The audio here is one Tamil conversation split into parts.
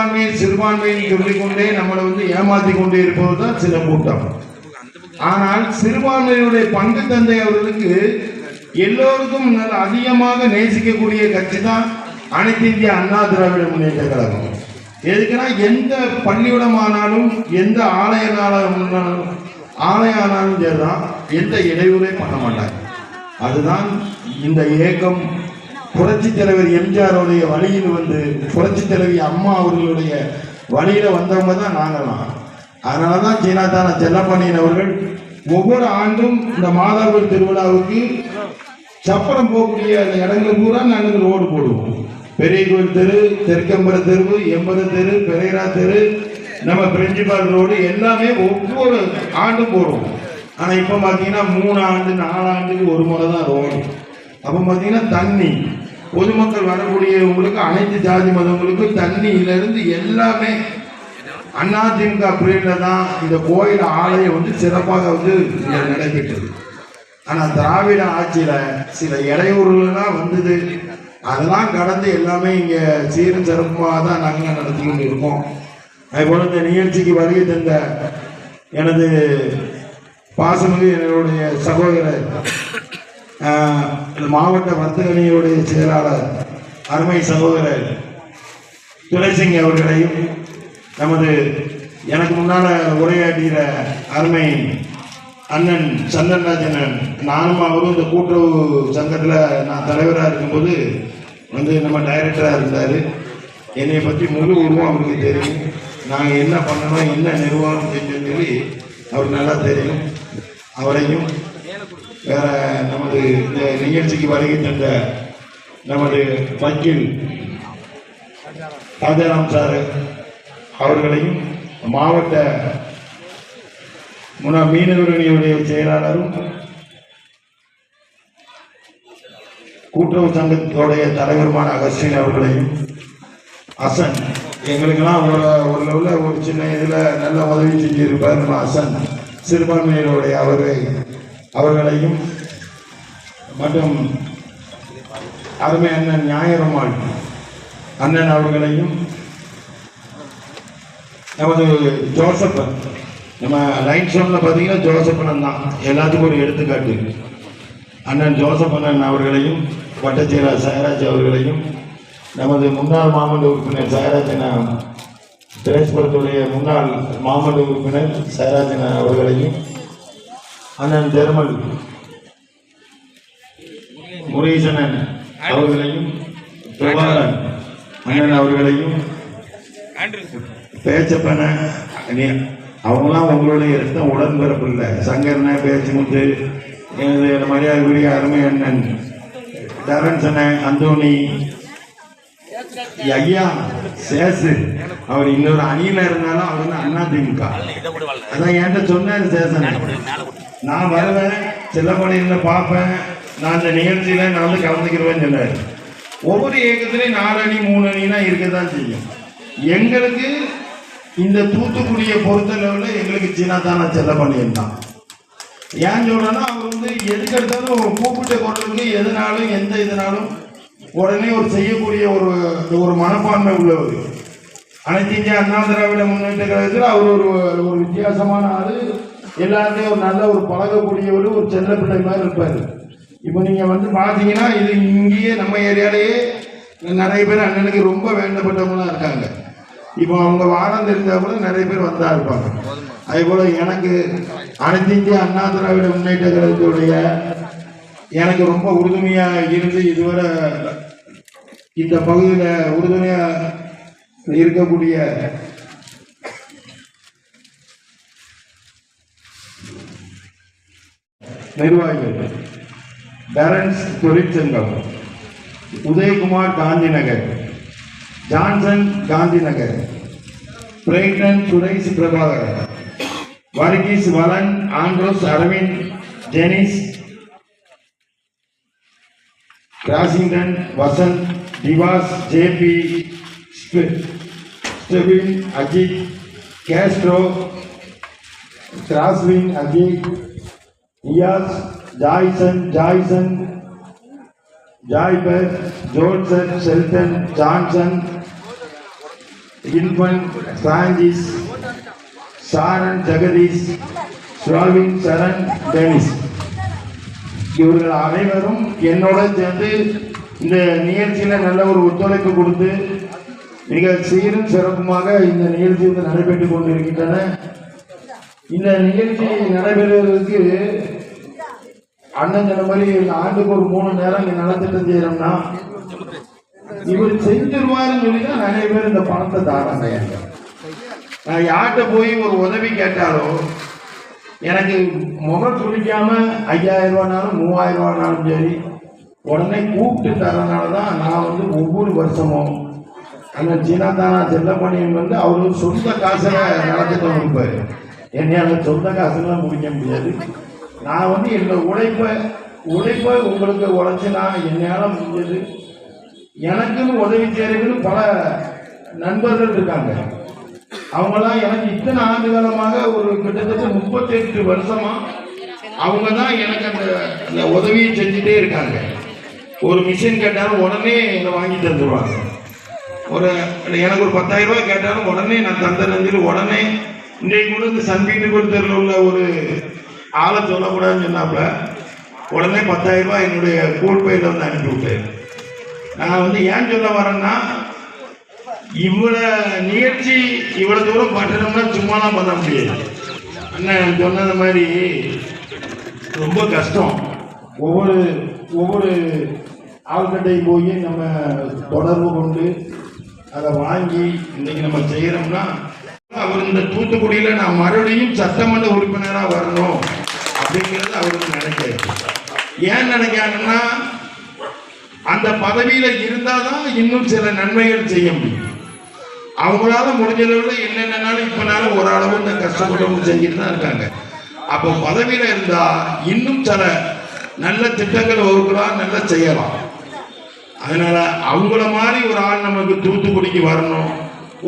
சிறுபான்மை சிறுபான்மைன்னு சொல்லிக்கொண்டே நம்மளை வந்து ஏமாத்தி கொண்டே இருப்பது தான் சில கூட்டம் ஆனால் சிறுபான்மையினுடைய பங்கு தந்தை அவர்களுக்கு எல்லோருக்கும் நல்ல அதிகமாக நேசிக்கக்கூடிய கட்சி தான் அனைத்து இந்திய அண்ணா திராவிட முன்னேற்ற கழகம். எதுக்குன்னா எந்த பள்ளியிடமானாலும் எந்த ஆலயனாலும் ஆலய ஆனாலும் சரிதான் எந்த இடையூறே பண்ண மாட்டாங்க. அதுதான் இந்த இயக்கம் புரட்சி தலைவர் எம்ஜிஆருடைய வழியில் வந்து புரட்சி தலைவி அம்மா அவர்களுடைய வழியில் வந்தவங்க தான் நாங்களாம். அதனால தான் சீனாதான செல்லப்பாண்டியன் அவர்கள் ஒவ்வொரு ஆண்டும் இந்த மாதாவூர் திருவிழாவுக்கு சப்பரம் போகக்கூடிய அந்த இடங்கள் பூரா நாங்கள் ரோடு போடுவோம். பெரிய கோயில் தெரு தெற்கம்பர தெரு எம்பர தெரு பெரேரா தெரு நம்ம பிரின்சிபால் ரோடு எல்லாமே ஒவ்வொரு ஆண்டும் போடுவோம். ஆனால் இப்போ பார்த்தீங்கன்னா மூணு ஆண்டு நாலு ஆண்டுக்கு ஒரு முறை தான் ரோடு. அப்போ பார்த்தீங்கன்னா தண்ணி. பொதுமக்கள் வரக்கூடியவங்களுக்கு அனைத்து ஜாதி மதங்களுக்கும் தண்ணியிலிருந்து எல்லாமே அதிமுக பீரியட்ல தான் இந்த கோயில் ஆலயம் வந்து சிறப்பாக வந்து நடைபெற்றது. ஆனால் திராவிட ஆட்சியில் சில இடையூறுகள்லாம் வந்தது. அதெல்லாம் கடந்து எல்லாமே இங்கே சீரும் சிறப்பாக தான் நாங்கள் நடத்தி கொண்டு இருக்கோம். அதுபோல் இந்த நிகழ்ச்சிக்கு வருகை தந்த எனது பாசமிகு என்னுடைய சகோதரர் மாவட்ட வர்த்தகணியுடைய செயலாளர் அருமை சகோதரர் துரைசிங் அவர்களையும் நமது எனக்கு முன்னால் உரையாடுகிற அருமை அண்ணன் சந்தன்ராஜன் நானும் அவரும் இந்த கூட்டுறவு சங்கத்தில் நான் தலைவராக இருக்கும்போது வந்து நம்ம டைரக்டராக இருந்தார். என்னை பற்றி முழு உருவம் அவருக்கு தெரியும். நாங்கள் என்ன பண்ணணும் என்ன நிர்வாகம் செஞ்சோன்னு சொல்லி அவர் நல்லா தெரியும். அவரையும் வேற நமது இந்த நிகழ்ச்சிக்கு வருகை தந்த நமது வக்கீல் ராஜாராம் சார் அவர்களையும் மாவட்ட முன்னா மீனவர்களுடைய செயலாளரும் கூட்டுறவு சங்கத்தோடைய தலைவருமான அகஸ்டின் அவர்களையும் அசன் எங்களுக்கெல்லாம் ஒரு ஒரு லெவலில் ஒரு சின்ன இதில் நல்ல உதவி செஞ்சிருப்பார் நம்ம அசன் சிறுபான்மையினருடைய அவரை அவர்களையும் மற்றும் அருமை அண்ணன் ஞாயிறமாள் அண்ணன் அவர்களையும் நமது ஜோசப்பன் நம்ம லைன் ஷோனில் பார்த்தீங்கன்னா ஜோசப்பன் தான். எல்லாத்துக்கும் ஒரு எடுத்துக்காட்டு. அண்ணன் ஜோசப்பண்ணன் அவர்களையும் வட்டச்செயலாளர் சாயராஜ் அவர்களையும் நமது முன்னாள் மாமல்ல உறுப்பினர் சாயராஜன திரைப்படத்துடைய முன்னாள் மாமல்ல உறுப்பினர் சாயராஜன அவர்களையும் அண்ணன் ஜெர்மல் முரீசனன் அவர்களையும் பிரபாகரன் அண்ணன் அவர்களையும் பேச்சப்பன அவங்களாம் உங்களுடைய ரத்தம் உடன்பிறப்பு இல்லை. சங்கரனை பேச்சு முத்து எனது மரியாதைக்குரிய அருமை அண்ணன் தரன்சன அந்தோனி ஐயா சேசு அவர் இன்னொரு அணியில இருந்தாலும் அவர் வந்து அண்ணா திமுக. அதான் என்கிட்ட சொன்னாரு சேசன். நான் வருவேன் செல்லப்படையில பார்ப்பேன். நான் இந்த நிகழ்ச்சியில் நான் வந்து கலந்துக்கிறேன்னு சொன்னார். ஒவ்வொரு இயக்கத்துலேயும் நாலு அணி மூணு அணினா இருக்க தான் செய்யும். எங்களுக்கு இந்த தூத்துக்குடியை லெவலில் எங்களுக்கு சீனாதான செல்லப்பாளையம் தான். ஏன் சொல்றேன்னா அவர் வந்து எதுக்கு எடுத்தாலும் ஒரு கூப்பிட்ட குரலுக்கு எதுனாலும் எந்த இதனாலும் உடனே ஒரு செய்யக்கூடிய ஒரு ஒரு மனப்பான்மை உள்ளவர். அனைத்து இந்திய அண்ணா திராவிட முன்னேற்ற கழகத்தில் அவர் ஒரு ஒரு வித்தியாசமான ஆள். எல்லாருமே ஒரு நல்ல ஒரு பழகக்கூடியவர் ஒரு செல்ல பிள்ளை மாதிரி இருப்பார். இப்போ நீங்கள் வந்து பார்த்தீங்கன்னா இது இங்கேயே நம்ம ஏரியாலேயே நிறைய பேர் அண்ணனுக்கு ரொம்ப வேண்டப்பட்டவங்களாம் இருக்காங்க. இப்போ அவங்க வாரம் தெரிஞ்சால் கூட நிறைய பேர் வந்தா இருப்பாங்க. அதே போல் எனக்கு அனைத்து இந்திய அண்ணா திராவிட முன்னேற்ற கழகத்துடைய எனக்கு ரொம்ப உறுதுணையாக இருந்து இதுவரை இந்த பகுதியில் உறுதுணையாக இருக்கக்கூடிய நிர்வாகிகள் பேரண்ட்ஸ் தொழிற்சங்கம் Udayakumar Gandhi Nagar Johnson Gandhi Nagar Bratton Suresh Prabhakar Varghese Valan Andros Arvind Jenis ராசிங்டன் Vasanth Diwas JP Stebin Ajith Castro கிராஸ்வின் Ajith Eos Joyson Joyson ஜாய்பர் Johnson Sheldon Johnson Inban Francis Saran Jagadish ஸ்ராவின் Saran Denis இவர்கள் அனைவரும் என்னோட சேர்ந்து இந்த நிகழ்ச்சியில நல்ல ஒரு ஒத்துழைப்பு கொடுத்து மிக சீரும் சிறப்புமாக இந்த நிகழ்ச்சி வந்து நடைபெற்றுக் கொண்டிருக்கின்றன. இந்த நிகழ்ச்சி நடைபெறுவதற்கு அண்ணன் சொன்ன மாதிரி ஆண்டுக்கு ஒரு மூணு நேரம் இங்க நலத்திட்டம் செய்யறோம்னா இவர் செஞ்சிருவாருன்னு சொல்லி தான் நிறைய பேர் இந்த பணத்தை தாராங்க. நான் யார்கிட்ட போய் ஒரு உதவி கேட்டாலும் எனக்கு முகம் சுழிக்காம ஐயாயிரம் ரூபானாலும் மூவாயிரம் ரூபானாலும் சரி உடனே கூப்பிட்டு தரனால தான் நான் வந்து ஒவ்வொரு வருஷமும் அந்த சீனாதானா செல்லப்பணியன் வந்து அவரு சொந்த காசுல நடத்திட்டு கொடுப்பாரு என்னையால சொந்த காசுலாம் முடிக்க முடியாது. நான் வந்து என்னோட உழைப்பை உழைப்பை உங்களுக்கு உழைச்சி நான் என்னையால முடிஞ்சது. எனக்குன்னு உதவி செய்யறதுன்னு பல நண்பர்கள் இருக்காங்க. அவங்களாம் எனக்கு இத்தனை ஆண்டு காலமாக ஒரு கிட்டத்தட்ட முப்பத்தெட்டு வருஷமா அவங்க தான் எனக்கு அந்த அந்த உதவியை செஞ்சுட்டே இருக்காங்க. ஒரு மிஷின் கேட்டாலும் உடனே என்னை வாங்கி தந்துடுவாங்க ஒரு எனக்கு ஒரு பத்தாயிரம் ரூபாய் கேட்டாலும் உடனே நான் தந்துடுறேன் உடனே இன்னைக்கு கூட இந்த சன்பீட்டு தெருவில் உள்ள ஒரு ஆளை சொல்லக்கூடாதுன்னு சொன்னாப்புல. உடனே பத்தாயிரம் ரூபாய் என்னுடைய கோல் பையில் வந்து அனுப்பி விட்டேன் நான் வந்து ஏன் சொல்ல வரேன்னா இவ்வளோ நிகழ்ச்சி இவ்வளோ தூரம் பண்ணணும்னா சும்மாலாம் பண்ண முடியாது. அண்ணன் சொன்னது மாதிரி ரொம்ப கஷ்டம். ஒவ்வொரு ஒவ்வொரு ஆள்கிட்டை போய் நம்ம தொடர்பு கொண்டு அதை வாங்கி இன்னைக்கு நம்ம செய்கிறோம்னா அவர் இந்த தூத்துக்குடியில நான் மறுபடியும் சட்டமன்ற உறுப்பினராக வரணும் அப்படிங்கிறது அவருக்கு நினைக்காது ஏன் நினைக்கிறாங்கன்னா அந்த பதவியில இருந்தாதான் இன்னும் சில நன்மைகள் செய்ய முடியும். அவங்களால முடிஞ்ச அளவுல என்னென்னனாலும் ஓரளவு இந்த கஷ்டப்பட்டவங்க செஞ்சுட்டு தான் இருக்காங்க. அப்போ பதவியில இருந்தா இன்னும் சில நல்ல திட்டங்கள் வகுக்கலாம் நல்லா செய்யலாம். அதனால அவங்கள மாதிரி ஒரு ஆள் நமக்கு தூத்துக்குடிக்கு வரணும்.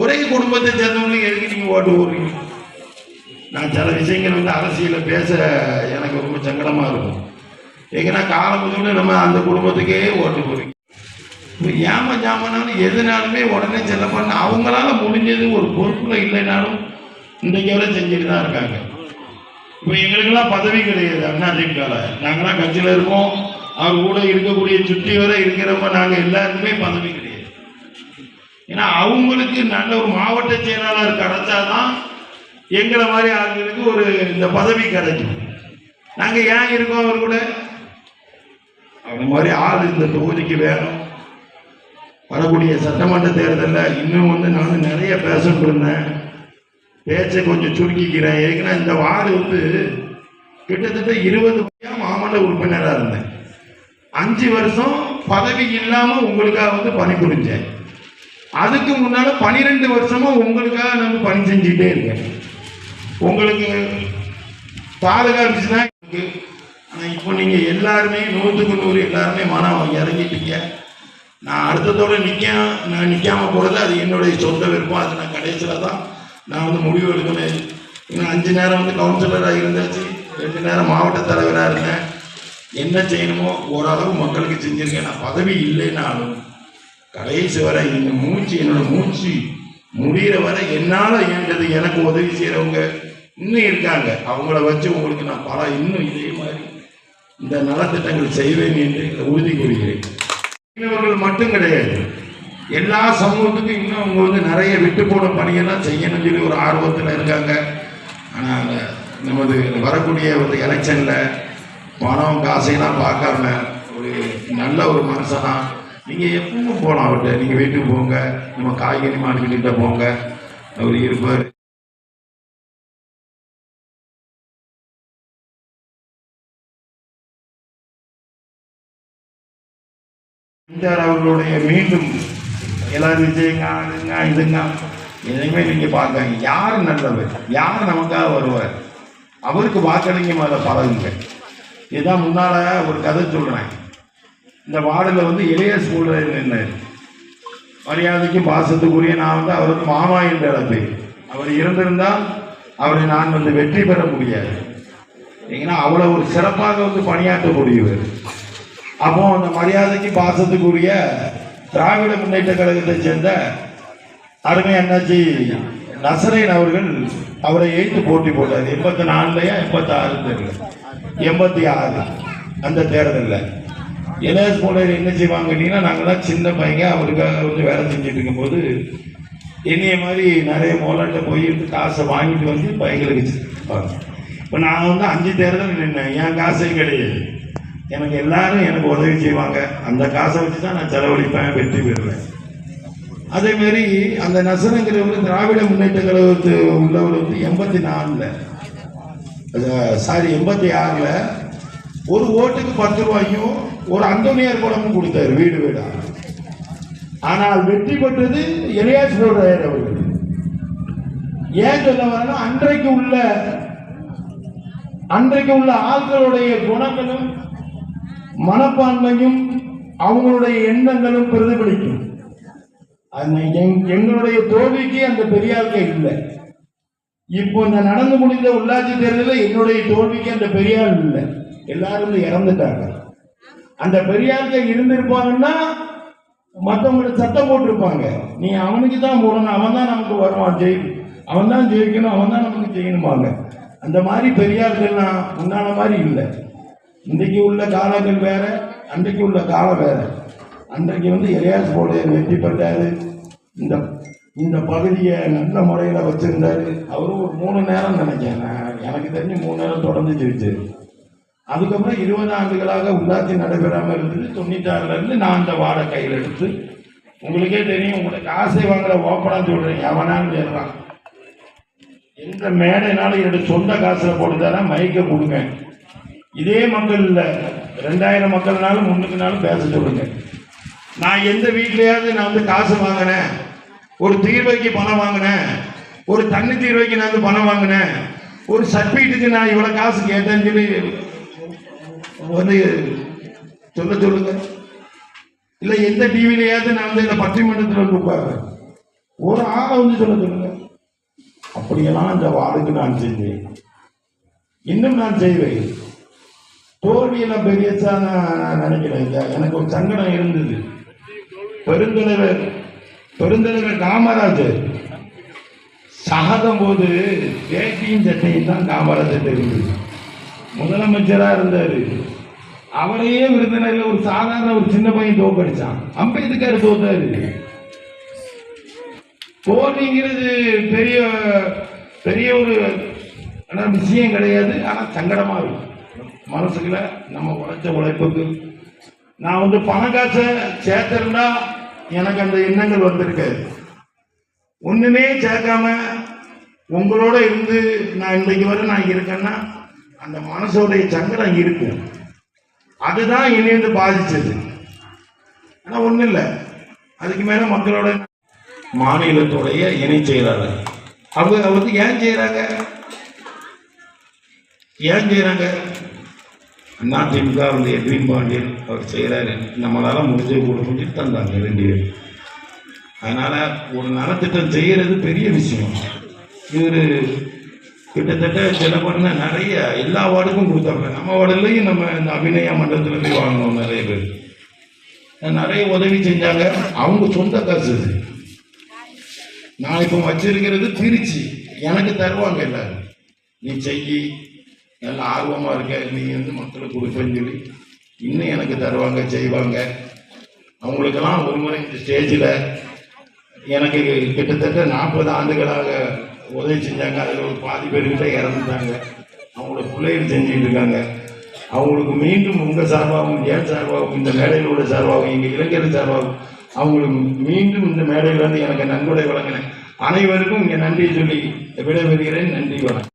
ஒரே குடும்பத்தை சேர்ந்தவங்களுக்கு எதுக்கு நீங்க ஓட்டு போடுறீங்க? நான் சில விஷயங்கள் வந்து அரசியல பேச எனக்கு ரொம்ப சங்கடமா இருக்கும். ஏன்னா காலம் நம்ம அந்த குடும்பத்துக்கே ஓட்டு போடுறீங்க. இப்போ ஏம ஜாமானாலும் எதுனாலுமே உடனே செல்ல பண்ண அவங்களால முடிஞ்சது ஒரு பொறுப்புல இல்லைனாலும் இன்றைக்கு வரை செஞ்சுட்டு தான் இருக்காங்க. இப்போ எங்களுக்கெல்லாம் பதவி கிடையாது அண்ணா திமுகவில் நாங்களாம் கட்சியில் இருக்கோம். அவர் கூட இருக்கக்கூடிய சுற்றி வரை இருக்கிறவங்க நாங்கள் எல்லாருக்குமே பதவி கிடையாது. ஏன்னா அவங்களுக்கு நல்ல ஒரு மாவட்ட செயலாளர் கிடைச்சாதான் எங்களை மாதிரி ஆளுங்களுக்கு ஒரு இந்த பதவி கிடைக்கும். நாங்கள் ஏன் இருக்கோம் அவர் கூட? அந்த மாதிரி ஆள் இந்த தொகுதிக்கு வேணும். வரக்கூடிய சட்டமன்ற தேர்தலில் இன்னும் வந்து நான் நிறைய பேசிட்டு இருந்தேன் பேச்சை கொஞ்சம் சுருக்கிக்கிறேன். ஏன்னா இந்த வார்டு வந்து கிட்டத்தட்ட இருபது வருஷம் மாமல்ல உறுப்பினராக இருந்தேன். அஞ்சு வருஷம் பதவி இல்லாமல் உங்களுக்காக வந்து பணிபுரிஞ்சேன். அதுக்கு முன்னால பனிரெண்டு வருஷமா உங்களுக்காக நான் பணி செஞ்சுட்டே இருக்கேன். உங்களுக்கு பாதுகாப்புச்சுன்னா ஆனா இப்போ நீங்க எல்லாருமே நூற்றுக்கு நூறு எல்லாருமே மனம் இறங்கிட்டீங்க நான் அடுத்ததோட நிற்க நான் நிற்காம போகிறது அது என்னுடைய சொந்த விருப்பம். அது நான் கடைசியில் தான் நான் வந்து முடிவு எடுக்கணும். இன்னும் அஞ்சு நேரம் வந்து கவுன்சிலராக இருந்தாச்சு. ரெண்டு நேரம் மாவட்ட தலைவராக இருந்தேன். என்ன செய்யணுமோ ஓரளவு மக்களுக்கு செஞ்சிருக்கேன். நான் பதவி இல்லைன்னாலும் கடைசி வரை இந்த மூச்சு என்னோட மூச்சு முடிகிற வரை என்னால் இயங்குறது எனக்கு உதவி செய்கிறவங்க இன்னும் இருக்காங்க. அவங்கள வச்சு உங்களுக்கு நான் பல இன்னும் இதே மாதிரி இந்த நலத்திட்டங்கள் செய்வேன் என்று உறுதி கூறுகிறேன். மீனவர்கள் மட்டும் கிடையாது. எல்லா சமூகத்துக்கும் இன்னும் அவங்க வந்து நிறைய விட்டு போன பணியெல்லாம் செய்யணும்னு சொல்லி ஒரு ஆர்வத்தில் இருக்காங்க. ஆனால் நமது வரக்கூடிய ஒரு எலெக்ஷனில் பணம் காசையெல்லாம் பார்க்காம ஒரு நல்ல ஒரு மனுஷனாக நீங்கள் எப்பவும் போகலாம் அவர்கிட்ட. நீங்கள் வீட்டுக்கு போங்க. நம்ம காய்கறி மார்க்கெட்டுக்கிட்ட போங்க. அவர் இருப்பார். எம்ஜிஆர் அவர்களுடைய மீண்டும் எல்லாரும் விஜயங்க அதுங்க இதுங்க எதையுமே நீங்க பார்க்காங்க யார் நல்லவர்? யார் நமக்காக வருவார்? அவருக்கு வாக்களிங்க மேல பழகுங்க. இதுதான் முன்னால ஒரு கதை சொல்றேன். இந்த வார்டில் வந்து இளைய ஸ்கூலில் என்ன? மரியாதைக்கும் பாசத்துக்குரிய நான் வந்து அவருக்கு மாமா என்று அழைப்பேன் அவர் இருந்திருந்தால் அவரை நான் வந்து வெற்றி பெற முடியாது. ஏன்னா அவ்வளோ ஒரு சிறப்பாக வந்து பணியாற்றக்கூடியவர். அப்போ அந்த மரியாதைக்கு பாசத்துக்குரிய திராவிட முன்னேற்ற கழகத்தை சேர்ந்த அருமை அண்ணாச்சி நசரேன் அவர்கள் அவரை எய்த்து போட்டி போட்டார். எண்பத்தி நாலுலையா எண்பத்தி ஆறு தெரியல. எண்பத்தி ஆறு. அந்த தேர்தலில். எல்எஸ் போலர் என்ன செய்வாங்கன்னா நாங்களாம் சின்ன பையங்க அவருக்காக வந்து வேலை செஞ்சுட்டு இருக்கும்போது என்னைய மாதிரி நிறைய மோலாட்ட போய் காசை வாங்கிட்டு வந்து பையங்களுக்கு இப்போ நான் வந்து அஞ்சு தேர்தல் நின்னேன் என் காசையும் கிடையாது. எனக்கு எல்லாரும் எனக்கு உதவி செய்வாங்க. அந்த காசை வச்சு தான் நான் செலவழிப்பேன் வெற்றி பெறுவேன். அதே மாதிரி அந்த நசனங்கிறவர் திராவிட முன்னேற்ற கழகத்து உள்ளவர் வந்து எண்பத்தி நாலில் சாரி எண்பத்தி ஆறில் ஒரு ஓட்டுக்கு பத்து ரூபாயும் ஒரு அந்தோனியார் குளமும் கொடுத்தாரு வீடு வீடா. ஆனால் வெற்றி பெற்றது எலியாஸ் போடுறார் அவர்கள். ஏன் சொல்ல வரேன்னா அன்றைக்கு உள்ள அன்றைக்கு உள்ள ஆட்களுடைய குணங்களும் மனப்பான்மையும் அவங்களுடைய எண்ணங்களும் பிரதிபலிக்கும். எங்- எங்களுடைய தோல்விக்கு அந்த பெரியாருக்கு இல்லை. இப்போ இந்த நடந்து முடிந்த உள்ளாட்சி தேர்தலில் என்னுடைய தோல்விக்கு அந்த பெரியார் இல்லை. எல்லாரும் இறந்துட்டாங்க அந்த பெரியாருக்கு இருந்திருப்பாங்கன்னா மற்றவங்களுக்கு சட்டம் போட்டிருப்பாங்க. நீ அவனுக்கு தான் போடணும் அவன் தான் நமக்கு வருவான் ஜெயி அவன் தான் ஜெயிக்கணும் அவன் தான் நமக்கு செய்யணுமாங்க. அந்த மாதிரி பெரியார்கள்லாம் முன்னால மாதிரி இல்லை. இன்றைக்கு உள்ள காலங்கள் வேற அன்றைக்கு உள்ள காலம் வேற. அன்றைக்கு வந்து எலியாஸ் போடைய வெற்றி பெற்றாரு. இந்த இந்த பகுதியை நல்ல முறையில் வச்சிருந்தாரு. அவரும் ஒரு மூணு நேரம் நினைக்கிறேன். எனக்கு தெரிஞ்சு மூணு நேரம் தொடர்ந்து ஜெயிச்சாரு. அதுக்கப்புறம் இருபது ஆண்டுகளாக உள்ளாட்சி நடைபெறாமல் இருந்தது. தொண்ணூற்றி இருந்து நான் அந்த வார்டை கையில் எடுத்து உங்களுக்கே தெரியும் உங்களுக்கு ஆசை வாங்குற ஓப்பனாக சொல்கிறேன் எவனான்னு ஏறுறான் எந்த மேடைனாலும் என்னுடைய சொந்த காசில் போட்டு தரேன் மைக்கை கொடுங்க. இதே மக்கள் இல்லை. ரெண்டாயிரம் மக்கள்னாலும் முன்னுக்குனாலும் பேச சொல்லுங்க. நான் எந்த வீட்லையாவது நான் வந்து காசு வாங்கினேன். ஒரு தீர்வைக்கு பணம் வாங்கினேன். ஒரு தண்ணி தீர்வைக்கு நான் வந்து பணம் வாங்கினேன். ஒரு சர்டிஃபிகேட்டுக்கு நான் இவ்வளோ காசு கேட்டேன்னு சொல்லி வந்து சொல்ல சொல்லுங்க. இல்ல எந்த டிவிலையாவது நான் வந்து இந்த பட்டிமன்றத்தில் வந்து ஒரு ஆளை வந்து சொல்ல சொல்லுங்க. அப்படியெல்லாம் அந்த வாழ்க்கை நான் செஞ்சேன் இன்னும் நான் செய்வேன். தோல்வியெல்லாம் பெரியசா நான் நினைக்கிறேன். ஐயா. எனக்கு ஒரு சங்கடம் இருந்தது. பெருந்தலைவர் பெருந்தலைவர் காமராஜர் சாகும் போது வேட்டியும் சட்டையும் தான் காமராஜர் இருந்தது. முதலமைச்சரா இருந்தாரு. அவரையே விருந்தினர்ல ஒரு சாதாரண ஒரு சின்ன பையன் தோக்கடிச்சான் அம்பேத்கர் தோத்தாரு தோல்விங்கிறது பெரிய பெரிய ஒரு விஷயம் கிடையாது. ஆனால் சங்கடமா இருக்கும் மனசுக்குள்ள நம்ம உழைச்ச உழைப்புக்கு நான் வந்து பண காசை சேர்த்திருந்தா எனக்கு அந்த எண்ணங்கள் வந்திருக்காது ஒண்ணுமே சேர்க்காம உங்களோட இருந்து நான் இன்னைக்கு வரை நான் இருக்கேன்னா அந்த மனசோடைய சங்கடம் இருக்கும் அதுதான் இணைந்து பாதிச்சது. ஆனா ஒன்றும் இல்லை. அதுக்கு மேல மக்களோட மாநிலத்துடைய இணை செய்கிறார்கள் அவங்க வந்து ஏன் செய்யறாங்க ஏன் செய்யறாங்க அதிமுக வந்து எட்வின் பாண்டியன் அவர் செய்கிறாரு நம்மளால முடிஞ்சு கூட முடிஞ்சுட்டு தந்தாங்க ரெண்டு பேர் அதனால ஒரு நலத்திட்டம் செய்யறது பெரிய விஷயம். இவர் கிட்டத்தட்ட சில பண்ண நிறைய எல்லா வார்டுக்கும் கொடுத்தாங்க நம்ம வார்டுலையும் நம்ம இந்த அபிநயா மண்டலத்தில் போய் வாங்கினோம் நிறைய பேர். நிறைய உதவி செஞ்சாங்க. அவங்க சொந்த காசு இது. நான் இப்போ வச்சிருக்கிறது திருச்சி. எனக்கு தருவாங்க எல்லாரும். நீ செய். நல்லா ஆர்வமாக இருக்க. நீ வந்து மக்களுக்கு கொடுப்பேன்னு சொல்லி இன்னும் எனக்கு தருவாங்க செய்வாங்க. அவங்களுக்கெல்லாம் ஒரு முறை இந்த ஸ்டேஜில் எனக்கு கிட்டத்தட்ட நாற்பது ஆண்டுகளாக உதவி செஞ்சாங்க அதில் ஒரு பாதி பேர்கிட்ட இறந்துட்டாங்க. அவங்களோட பிள்ளைகள் செஞ்சுட்டு இருக்காங்க. அவங்களுக்கு மீண்டும் உங்கள் சார்பாகவும் ஏன் சார்பாகவும் இந்த மேடையில் உள்ள சார்பாகவும் எங்கள் இளைஞர் சார்பாகவும் அவங்களுக்கு மீண்டும் இந்த மேடையில் வந்து எனக்கு நன்கொடை வழங்கின அனைவருக்கும் இங்கே நன்றி சொல்லி விடைபெறுகிறேன். நன்றி வணக்கம்.